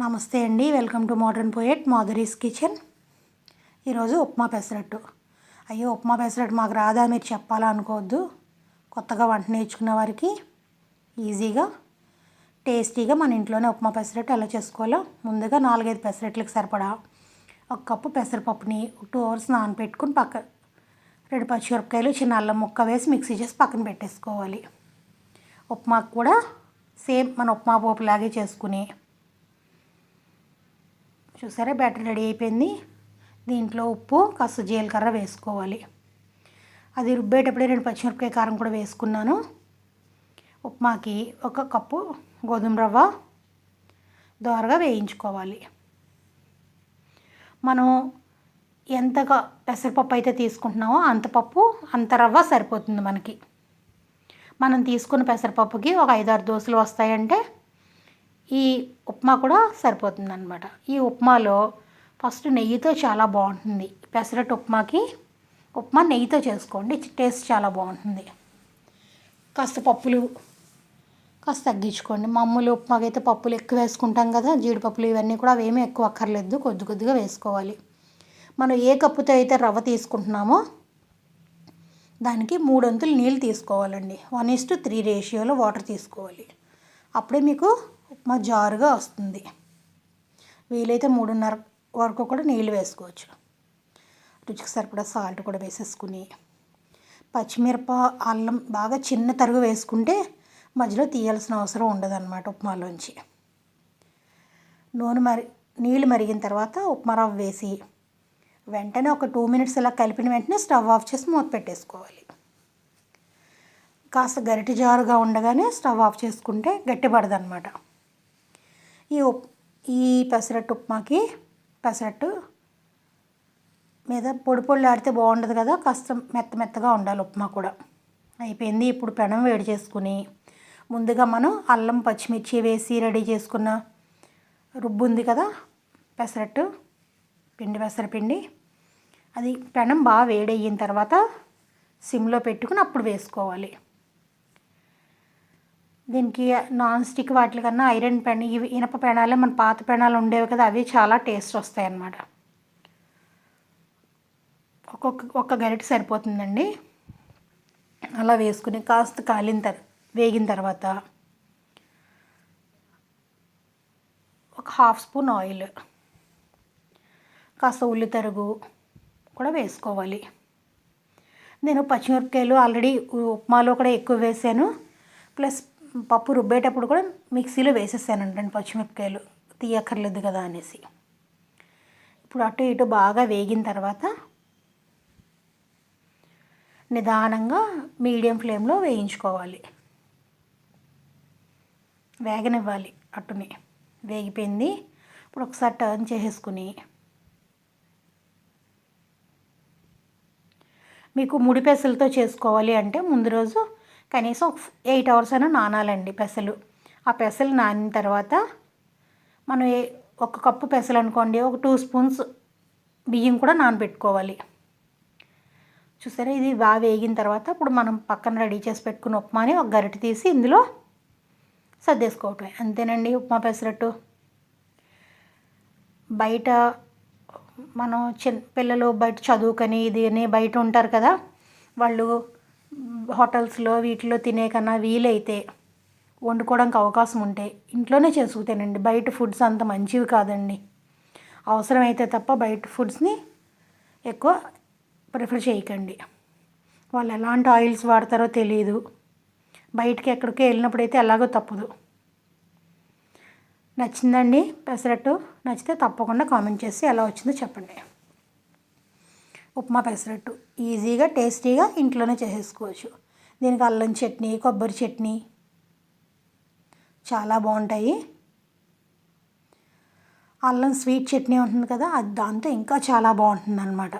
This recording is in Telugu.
నమస్తే అండి. Welcome to modern poet Madhuri's kitchen. ఈరోజు ఉప్మా పెసరట్టు. అయ్యో ఉప్మా పెసరట్టు మాకు రాదా మీరు చెప్పాలా అనుకోవద్దు. కొత్తగా వంట నేర్చుకున్న వారికి ఈజీగా టేస్టీగా మన ఇంట్లోనే ఉప్మా పెసరట్టు ఎలా చేసుకోవాలో ముందుగా నాలుగైదు పెసరట్లకు సరిపడా ఒక కప్పు పెసరపప్పుని టూ అవర్స్ నానబెట్టుకుని పక్క రెండు పచ్చిమిరపకాయలు చిన్న అల్లం ముక్క వేసి మిక్సీ చేసి పక్కన పెట్టేసుకోవాలి. ఉప్మాకు కూడా సేమ్ మన ఉప్మా పోపులాగే చేసుకుని చూసారా? బ్యాటర్ రెడీ అయిపోయింది. దీంట్లో ఉప్పు కాస్త జీలకర్ర వేసుకోవాలి. అది రుబ్బేటప్పుడే రెండు పచ్చిమిరపకాయ కారం కూడా వేసుకున్నాను. ఉప్మాకి ఒక కప్పు గోధుమ రవ్వ దోరగా వేయించుకోవాలి. మనం ఎంతగా పెసరపప్పు అయితే తీసుకుంటున్నామో అంత పప్పు అంత రవ్వ సరిపోతుంది మనకి. మనం తీసుకున్న పెసరపప్పుకి ఒక ఐదారు దోశలు వస్తాయంటే ఈ ఉప్మా కూడా సరిపోతుంది అనమాట ఈ ఉప్మాలో ఫస్ట్ నెయ్యితో చాలా బాగుంటుంది. పెసరట్టు ఉప్మాకి ఉప్మా నెయ్యితో చేసుకోండి టేస్ట్ చాలా బాగుంటుంది. కాస్త పప్పులు కాస్త తగ్గించుకోండి. మామూలు ఉప్మాకి అయితే పప్పులు ఎక్కువ వేసుకుంటాం కదా జీడిపప్పులు ఇవన్నీ కూడా అవేమీ ఎక్కువ అక్కర్లేదు కొద్ది కొద్దిగా వేసుకోవాలి. మనం ఏ కప్పుతో అయితే రవ్వ తీసుకుంటున్నామో దానికి మూడొంతులు నీళ్ళు తీసుకోవాలండి. వన్ ఇస్ టు త్రీ రేషియోలో వాటర్ తీసుకోవాలి. అప్పుడే మీకు ఉప్మా జారుగా వస్తుంది. వీలైతే మూడున్నర వరకు కూడా నీళ్ళు వేసుకోవచ్చు. రుచికి సరిపడా సాల్ట్ కూడా వేసేసుకుని పచ్చిమిరప అల్లం బాగా చిన్న తరుగు వేసుకుంటే మధ్యలో తీయాల్సిన అవసరం ఉండదన్నమాట ఉప్మాలోంచి. నూనె మరి నీళ్ళు మరిగిన తర్వాత ఉప్మా రవ్వ వేసి వెంటనే ఒక టూ మినిట్స్ ఇలా కలిపిన వెంటనే స్టవ్ ఆఫ్ చేసి మూత పెట్టేసుకోవాలి. కాస్త గరిటి జారుగా ఉండగానే స్టవ్ ఆఫ్ చేసుకుంటే గట్టిపడదనమాట ఈ ఉప్ ఈ పెసరట్టు ఉప్మాకి పెసరట్టు మీద పొడి పొడి ఆడితే బాగుండదు కదా కాస్త మెత్త మెత్తగా ఉండాలి ఉప్మా కూడా. అయిపోయింది. ఇప్పుడు పెనం వేడి చేసుకుని ముందుగా మనం అల్లం పచ్చిమిర్చి వేసి రెడీ చేసుకున్న రుబ్బు ఉంది కదా పెసరట్టు పిండి పెసరపిండి అది పెనం బాగా వేడయిన తర్వాత సిమ్లో పెట్టుకుని అప్పుడు వేసుకోవాలి. దీనికి నాన్ స్టిక్ వాటి కన్నా ఐరన్ పెన్ ఇవి ఇనప పెనాలే మన పాత పెనాలు ఉండేవి కదా అవి చాలా టేస్ట్ వస్తాయి అన్నమాట ఒక్కొక్క ఒక్క గరిట సరిపోతుందండి. అలా వేసుకుని కాస్త కాలిన తర్ వేగిన తర్వాత ఒక హాఫ్ స్పూన్ ఆయిల్ కాస్త ఉల్లి తరుగు కూడా వేసుకోవాలి. నేను పచ్చిమిరపకాయలు ఆల్రెడీ ఉప్మాలో కూడా ఎక్కువ వేసాను. ప్లస్ పప్పు రుబ్బేటప్పుడు కూడా మిక్సీలో వేసేసానండి పచ్చిమిరపకాయలు. తీయక్కర్లేదు కదా అనేసి. ఇప్పుడు అటు ఇటు బాగా వేగిన తర్వాత నిదానంగా మీడియం ఫ్లేమ్లో వేయించుకోవాలి. వేగనివ్వాలి అట్టుని వేగిపోయింది. ఇప్పుడు ఒకసారి టర్న్ చేసేసుకుని మీకు ముడి పెసలతో చేసుకోవాలి అంటే ముందు రోజు కనీసం ఎయిట్ అవర్స్ అయినా నానాలండి పెసలు. ఆ పెసలు నానిన తర్వాత మనం ఏ ఒక కప్పు పెసలు అనుకోండి ఒక టూ స్పూన్స్ బియ్యం కూడా నానబెట్టుకోవాలి. చూసారా? ఇది బాగా వేగిన తర్వాత ఇప్పుడు మనం పక్కన రెడీ చేసి పెట్టుకున్న ఉప్మాని ఒక గరిటె తీసి ఇందులో సర్దేసుకోవటమే. అంతేనండి ఉప్మా పెసరట్టు. బయట మనం చిన్న పిల్లలు బయట చదువుకొని ఇది అని బయట ఉంటారు కదా వాళ్ళు హోటల్స్లో వీటిలో తినే కన్నా వీలైతే వండుకోవడానికి అవకాశం ఉంటే ఇంట్లోనే చేసుకుతానండి బయట ఫుడ్స్ అంత మంచివి కాదండి. అవసరమైతే తప్ప బయట ఫుడ్స్ని ఎక్కువ ప్రిఫర్ చేయకండి. వాళ్ళు ఎలాంటి ఆయిల్స్ వాడతారో తెలియదు బయటకి ఎక్కడికి వెళ్ళినప్పుడైతే ఎలాగో తప్పదు. నచ్చిందండి? పెసరట్టు నచ్చితే తప్పకుండా కామెంట్ చేసి ఎలా వచ్చిందో చెప్పండి. ఉప్మా పెసరట్టు. ఈజీగా టేస్టీగా ఇంట్లోనే చేసేసుకోవచ్చు. దీనికి అల్లం చట్నీ కొబ్బరి చట్నీ చాలా బాగుంటాయి. అల్లం స్వీట్ చట్నీ ఉంటుంది కదా అది దాంతో ఇంకా చాలా బాగుంటుంది అనమాట